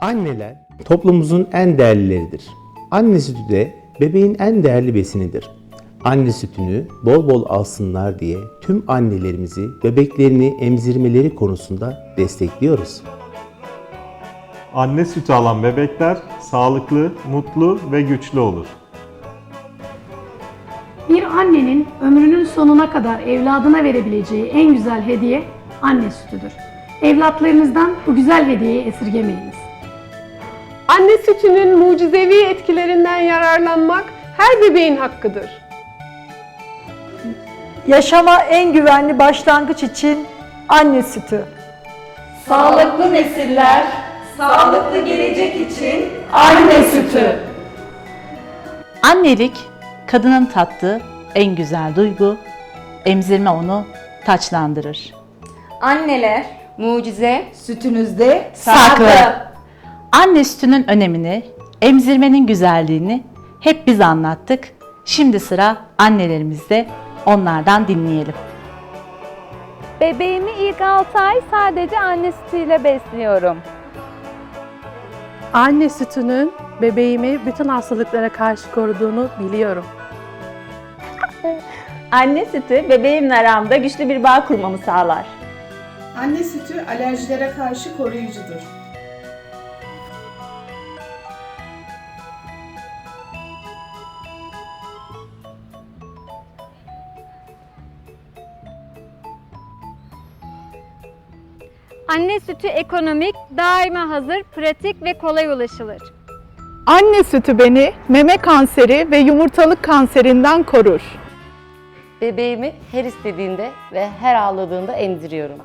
Anneler toplumumuzun en değerlileridir. Anne sütü de bebeğin en değerli besinidir. Anne sütünü bol bol alsınlar diye tüm annelerimizi bebeklerini emzirmeleri konusunda destekliyoruz. Anne sütü alan bebekler sağlıklı, mutlu ve güçlü olur. Bir annenin ömrünün sonuna kadar evladına verebileceği en güzel hediye anne sütüdür. Evlatlarınızdan bu güzel hediyeyi esirgemeyiniz. Anne sütünün mucizevi etkilerinden yararlanmak her bebeğin hakkıdır. Yaşama en güvenli başlangıç için anne sütü. Sağlıklı nesiller, sağlıklı gelecek için anne sütü. Annelik, kadının tattığı en güzel duygu, emzirme onu taçlandırır. Anneler, mucize, sütünüzde Saklı. Anne sütünün önemini, emzirmenin güzelliğini hep biz anlattık. Şimdi sıra annelerimizde onlardan dinleyelim. Bebeğimi ilk 6 ay sadece anne sütüyle besliyorum. Anne sütünün bebeğimi bütün hastalıklara karşı koruduğunu biliyorum. Anne sütü bebeğimle aramda güçlü bir bağ kurmamı sağlar. Anne sütü alerjilere karşı koruyucudur. Anne sütü ekonomik, daima hazır, pratik ve kolay ulaşılır. Anne sütü beni meme kanseri ve yumurtalık kanserinden korur. Bebeğimi her istediğinde ve her ağladığında emziriyorum.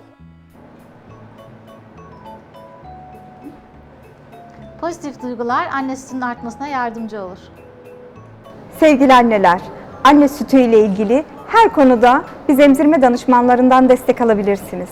Pozitif duygular anne sütünün artmasına yardımcı olur. Sevgili anneler, anne sütü ile ilgili her konuda biz emzirme danışmanlarından destek alabilirsiniz.